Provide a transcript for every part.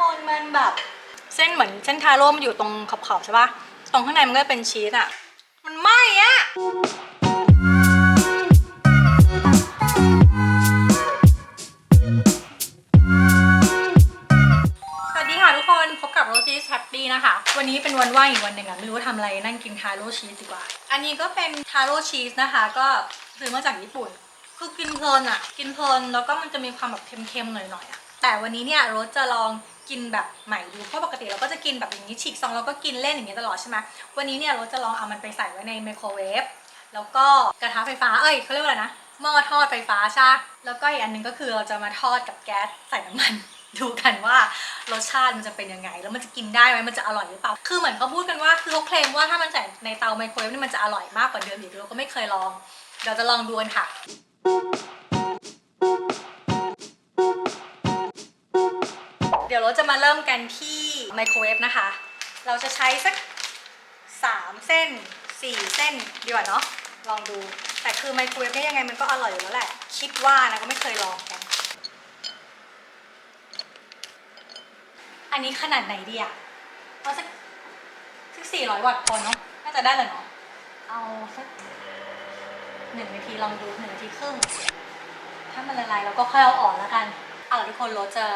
คนมันแบบ เส้นเหมือนเส้นทาโร่มันอยู่ตรงขอบๆใช่ปะตรงข้างในมันก็เป็นชีสอะมันไหม้อะสวัสดีค่ะทุกคนพบกับโรซี่แฮปปี้นะคะ วันนี้เป็นวันว่างอีกวันหนึ่งอะไม่รู้ว่าทำอะไรนั่งกินทาโร่ชีสดีกว่า อันนี้ก็เป็นทาโร่ชีสนะคะ ก็ซื้อมาจากญี่ปุ่น คือกินเพลินอะกินเพลินแล้วก็มันจะมีความแบบเค็มๆหน่อยๆอะแต่วันนี้เนี่ยโรสจะลอง กินแบบใหม่ดูเพราะปกติเราก็จะกินแบบอย่างนี้ฉีกซองแล้วก็กินเล่นอย่างนี้ตลอดใช่ไหมวันนี้เนี่ยโรสจะลองเอามันไปใส่ไว้ในไมโครเวฟแล้วก็กระทะไฟฟ้าเอ้ยเขาเรียกว่าอะไรนะหม้อทอดไฟฟ้าใช่แล้วก็อีกอันหนึงก็คือเราจะมาทอดกับแก๊สใส่น้ำมัน ดูกันว่ารสชาติมันจะเป็นยังไง แล้วมันจะกินได้ไหมมันจะอร่อยหรือเปล่า คือเหมือนเขาพูดกันว่าคือเขาเคลมว่าถ้ามันใส่ในเตาไมโครเวฟนี่มันจะอร่อยมากกว่าเดิมอีกเราก็ไม่เคยลองเดี๋ยวจะลองดูกันค่ะ เดี๋ยวเราจะมาเริ่มกันที่ไมโครเวฟนะคะ เราจะใช้สัก 3 เส้น 4 เส้นดีกว่าเนาะ ลองดู แต่คือไมโครเวฟเนี่ยยังไงมันก็อร่อยอยู่แล้วแหละ คิดว่านะก็ไม่เคยลองกัน อันนี้ขนาดไหนดีอะเอาสักสักสี่ร้อยวัตต์พอเนาะ น่าจะได้เลยเนาะ เอาสักหนึ่งนาทีลองดูหนึ่งนาทีครึ่ง ถ้ามันละลายเราก็ค่อยเอาออกแล้วกัน เอาล่ะทุกคนเราจะ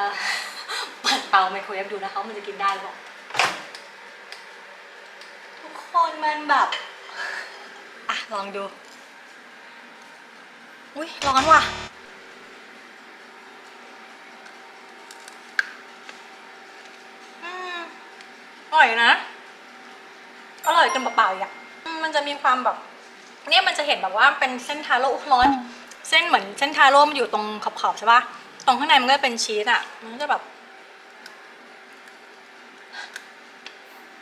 เปิดเตาไมโครเวฟดูนะคะว่ามันจะกินได้หรือเปล่าทุกคนมันแบบอะลองดู อุ้ยร้อนว่ะอร่อยนะ อร่อยจนเปล่าๆอะมันจะมีความแบบ เนี่ยมันจะเห็นแบบว่าเป็นเส้นทาโร่อุ๊ยร้อน เส้นเหมือนเส้นทาโร่มันอยู่ตรงขอบๆใช่ปะตรงข้างในมันก็เป็นชีสอะ มันก็จะแบบ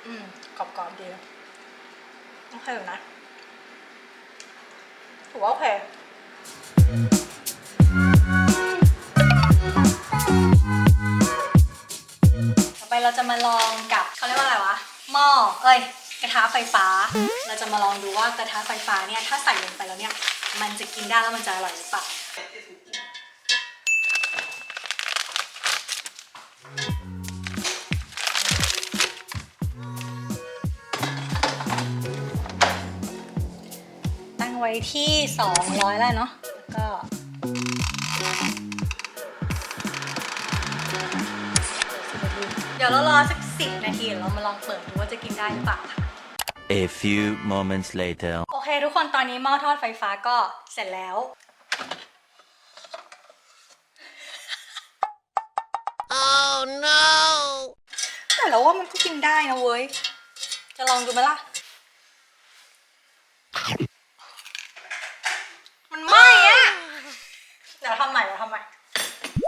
อืมกรอบๆดีโอเคอยู่นะถือว่าโอเคต่อไปเราจะมาลองกับเขาเรียกว่าอะไรวะหม้อเอ้ย กระทะไฟฟ้า เราจะมาลองดูว่ากระทะไฟฟ้าเนี่ยถ้าใส่ลงไปแล้วเนี่ย มันจะกินได้แล้วมันจะอร่อยหรือเปล่า ที่ 200 แล้วเนาะแล้วก็เดี๋ยวเรารอสักสิบนาทีเดี๋ยวเรามาลองเปิดดูว่าจะกินได้หรือเปล่าค่ะ A few moments later. โอเคทุกคนตอนนี้หม้อทอดไฟฟ้าก็เสร็จแล้ว Oh no! แต่เราว่ามันก็กินได้นะเว้ย จะลองดูไหมล่ะ มันไหม้อะเดี๋ยวทำใหม่เดี๋ยวทำใหม่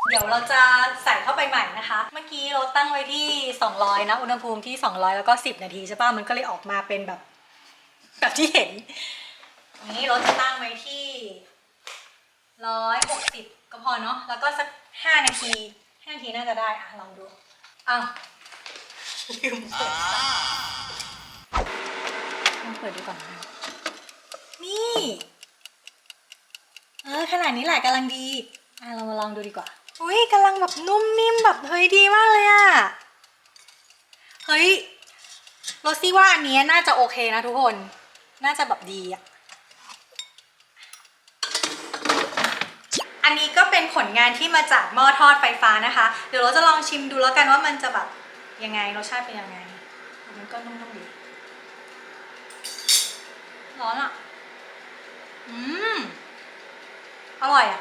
เดี๋ยวเราจะใส่เข้าไปใหม่นะคะ เมื่อกี้เราตั้งไว้ที่ 200 นะ อุณหภูมิที่ 200 แล้วก็ 10 นาทีใช่ป่ะ มันก็เลยออกมาเป็นแบบ แบบที่เห็นอันนี้เราจะตั้งไว้ที่ 160 ก็พอเนาะ แล้วก็สัก 5 นาที 5 นาทีน่าจะได้อะลองดูอ้าวลืมเปิดลองเปิดดูก่อนนะนี่เออขนาดนี้แหละกำลังดีอะเรามาลองดูดีกว่าอุ้ยกำลังแบบนุ่มนิ่มแบบเฮ้ยดีมากเลยอะเฮ้ยโรซี่ว่าอันนี้น่าจะโอเคนะทุกคน น่าจะแบบดีอะอันนี้ก็เป็นผลงานที่มาจากหม้อทอดไฟฟ้านะคะ เดี๋ยวเราจะลองชิมดูแล้วกันว่ามันจะแบบยังไงรสชาติเป็นยังไง มันก็นุ่มๆดีร้อนอะอืม อร่อยอะ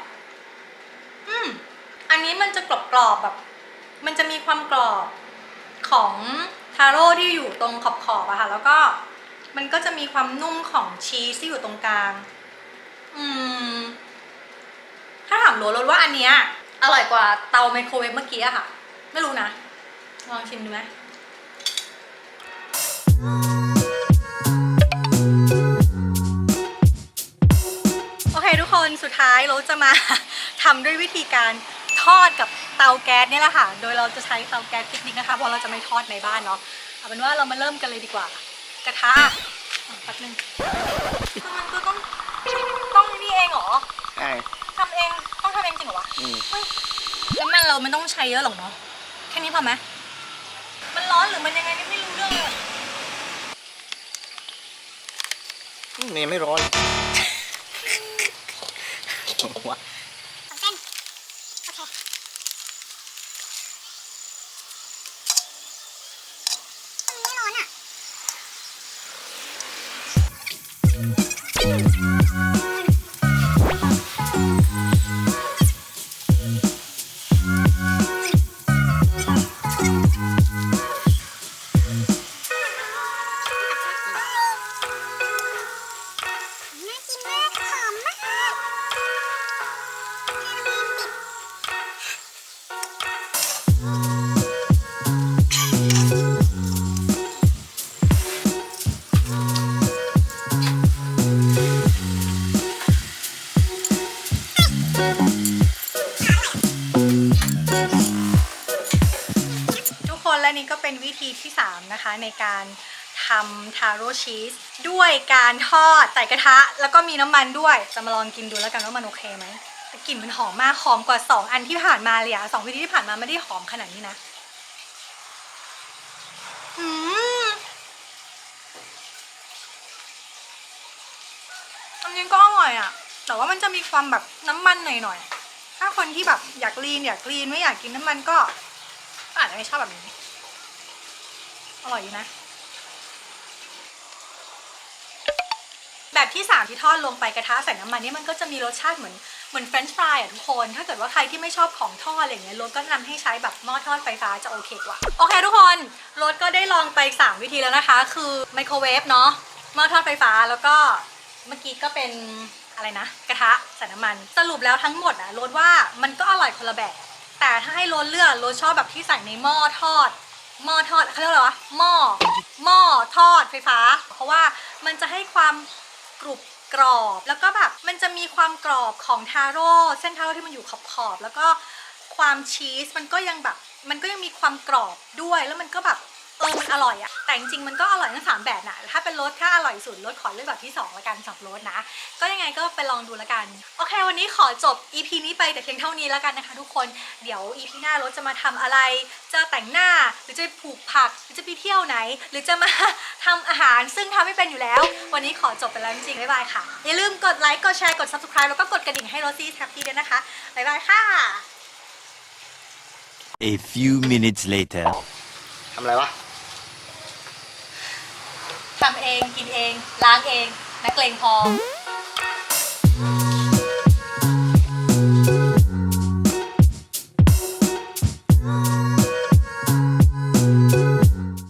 อืม อันนี้มันจะกรอบกรอบๆแบบ มันจะมีความกรอบของทาโร่ที่อยู่ตรงขอบขอบอะค่ะ แล้วก็มันก็จะมีความนุ่มของชีสที่อยู่ตรงกลาง อืม ถ้าถามโรสรสว่าอันเนี้ยอร่อยกว่าเตาไมโครเวฟเมื่อกี้อะค่ะ ไม่รู้นะ ลองชิมดูไหม ทุกคนสุดท้ายเราจะมาทำด้วยวิธีการทอดกับเตาแก๊สเนี่ยแหละค่ะ โดยเราจะใช้เตาแก๊สปิกนิกนะคะ เพราะเราจะไม่ทอดในบ้านเนาะ เอาเป็นว่าเรามาเริ่มกันเลยดีกว่า กระทะอะแป๊บนึงคือมันก็ต้องต้องนี่เองเหรอใช่ทำเองต้องทำเองจริงเหรอวะอืมเฮ้ยน้ำมันเราไม่ต้องใช้เยอะหรอกเนาะ แค่นี้พอไหมมันร้อนหรือมันยังไงนี่ไม่รู้เรื่องเลยอืมยังไม่ร้อน 3 นะคะ ในการทำทาโร่ชีสด้วยการทอดใส่กระทะ แล้วก็มีน้ำมันด้วย จะมาลองกินดูแล้วกันว่ามันโอเคไหมแต่กลิ่นมันหอมมากหอมกว่า 2 อันที่ผ่านมาเลยอะสองวิธีที่ผ่านมาไม่ได้หอมขนาดนี้นะอืมอันนี้ก็อร่อยอะแต่ว่ามันจะมีความแบบน้ำมันหน่อยๆถ้าคนที่แบบอยากลีนอยากลีนไม่อยากกินน้ำมันก็ก็อาจจะไม่ชอบแบบนี้ อร่อยอยู่นะ แบบที่ 3 ที่ทอดลงไปกระทะใส่น้ำมันนี่มันก็จะมีรสชาติเหมือนเหมือนเฟรนช์ฟรายอะทุกคน ถ้าเกิดว่าใครที่ไม่ชอบของทอดอะไรอย่างเงี้ยรถก็แนะนำให้ใช้แบบหม้อทอดไฟฟ้าจะโอเคกว่า โอเคทุกคนรถก็ได้ลองไป 3 วิธีแล้วนะคะ คือไมโครเวฟเนาะหม้อทอดไฟฟ้าแล้วก็เมื่อกี้ก็เป็นอะไรนะ กระทะใส่น้ำมัน สรุปแล้วทั้งหมดอะรถว่ามันก็อร่อยคนละแบบ แต่ถ้าให้รถเลือกรถชอบแบบที่ใส่ในหม้อทอด หม้อทอดเขาเรียกว่าอะไรวะหม้อหม้อทอดไฟฟ้า เพราะว่ามันจะให้ความกรุบกรอบแล้วก็แบบมันจะมีความกรอบของทาโร่เส้นทาโร่ที่มันอยู่ขอบขอบแล้วก็ความชีสมันก็ยังแบบมันก็ยังมีความกรอบด้วยแล้วมันก็แบบ เออมันอร่อยอะแต่จริงๆมันก็อร่อยทั้งสามแบบนะถ้าเป็นรสถ้าอร่อยสุดรสขอเลือกแบบที่สองละกันสำหรับรสนะ ก็ยังไงก็ไปลองดูละกัน โอเค วันนี้ขอจบ EP นี้ไปแต่เพียงเท่านี้แล้วกันนะคะ ทุกคนเดี๋ยว EP หน้ารถจะมาทำอะไร จะแต่งหน้าหรือจะปลูกผักหรือจะไปเที่ยวไหน หรือจะมาทำอาหารซึ่งทำไม่เป็นอยู่แล้ว วันนี้ขอจบไปแล้วจริงๆบ๊ายบายค่ะอย่าลืมกดไลค์กดแชร์กด subscribe แล้วก็กดกระดิ่งให้โรซี่แฮปปี้ด้วยนะคะบ๊ายบายค่ะ A few minutes later. ทำอะไรวะ ทำเองกินเอง ล้างเอง นักเลงพอ